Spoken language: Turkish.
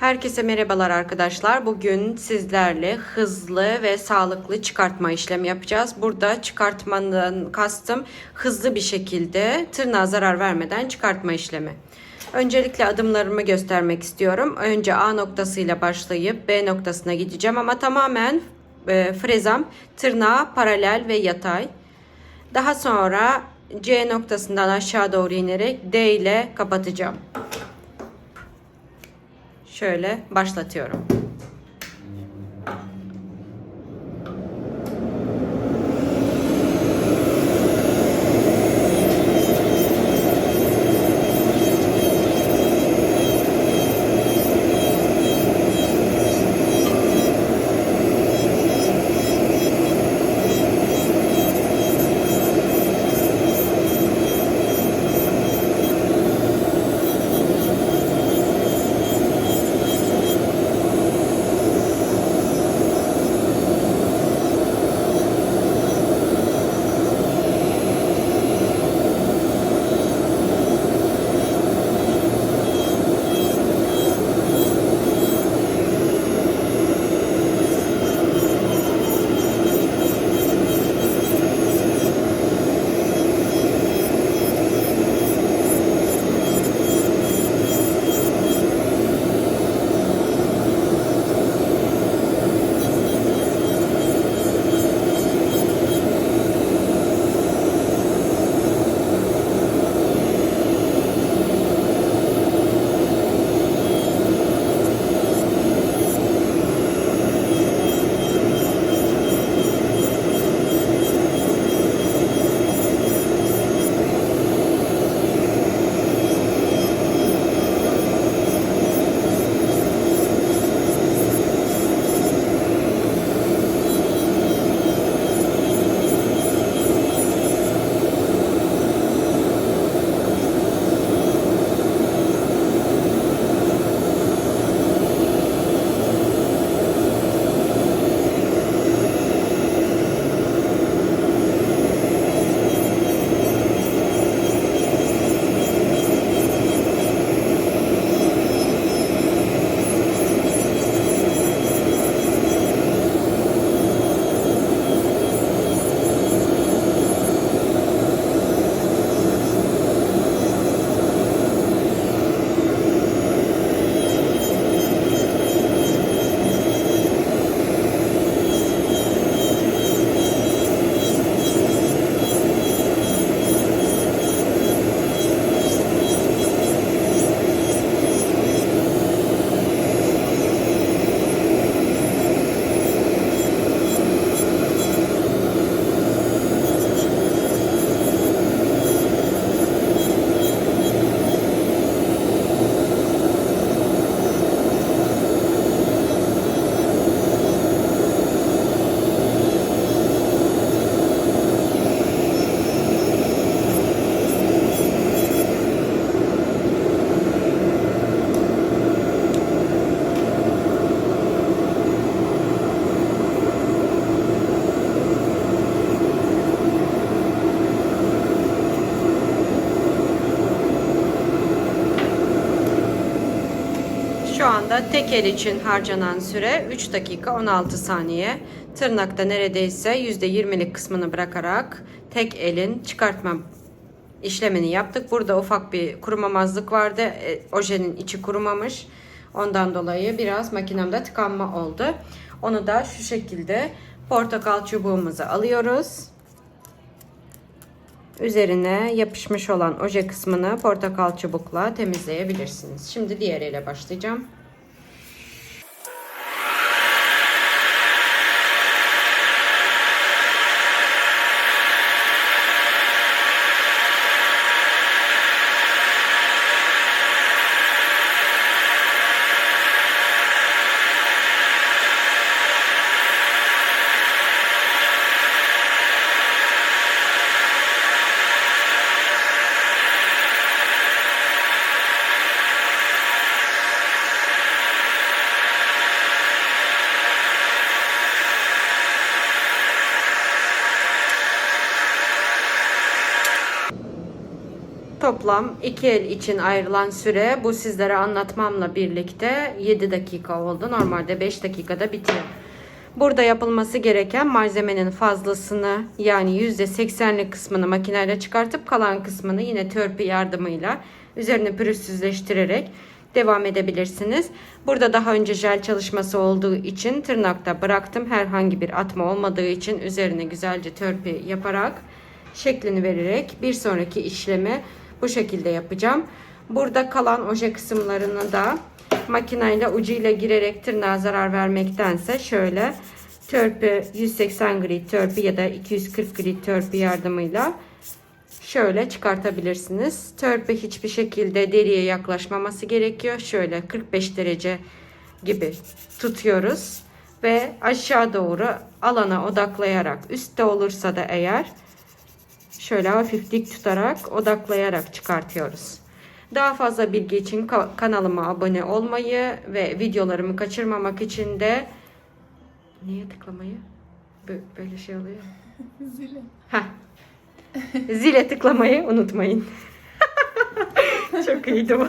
Herkese merhabalar arkadaşlar. Bugün sizlerle hızlı ve sağlıklı çıkartma işlemi yapacağız. Burada çıkartmanın kastım hızlı bir şekilde tırnağa zarar vermeden çıkartma işlemi. Öncelikle adımlarımı göstermek istiyorum. Önce A noktasıyla başlayıp B noktasına gideceğim ama tamamen e, frezam tırnağa paralel ve yatay. Daha sonra C noktasından aşağı doğru inerek D ile kapatacağım. Şöyle başlatıyorum. Anda tek el için harcanan süre 3 dakika 16 saniye. Tırnakta neredeyse %20'lik kısmını bırakarak tek elin çıkartma işlemini yaptık. Burada ufak bir kurumamazlık vardı. E, ojenin içi kurumamış. Ondan dolayı biraz makinemde tıkanma oldu. Onu da şu şekilde portakal çubuğumuzu alıyoruz. Üzerine yapışmış olan oje kısmını portakal çubukla temizleyebilirsiniz. Şimdi diğeriyle başlayacağım. Toplam iki el için ayrılan süre bu sizlere anlatmamla birlikte 7 dakika oldu. Normalde 5 dakikada bitiyor. Burada yapılması gereken malzemenin fazlasını yani %80'lik kısmını makineyle çıkartıp kalan kısmını yine törpü yardımıyla üzerine pürüzsüzleştirerek devam edebilirsiniz. Burada daha önce jel çalışması olduğu için tırnakta bıraktım. Herhangi bir atma olmadığı için üzerine güzelce törpü yaparak şeklini vererek bir sonraki işlemi bu şekilde yapacağım. Burada kalan oje kısımlarını da makineyle ucuyla girerek tırnağa zarar vermektense şöyle törpü 180 grit törpü ya da 240 grit törpü yardımıyla şöyle çıkartabilirsiniz. Törpü hiçbir şekilde deriye yaklaşmaması gerekiyor. Şöyle 45 derece gibi tutuyoruz ve aşağı doğru alana odaklayarak üstte olursa da eğer şöyle hafif dik tutarak odaklayarak çıkartıyoruz. Daha fazla bilgi için ka- kanalıma abone olmayı ve videolarımı kaçırmamak için de niye tıklamayı? Bö- Böyle şey oluyor. Zile. Heh. Zile tıklamayı unutmayın. Çok iyiydi bu.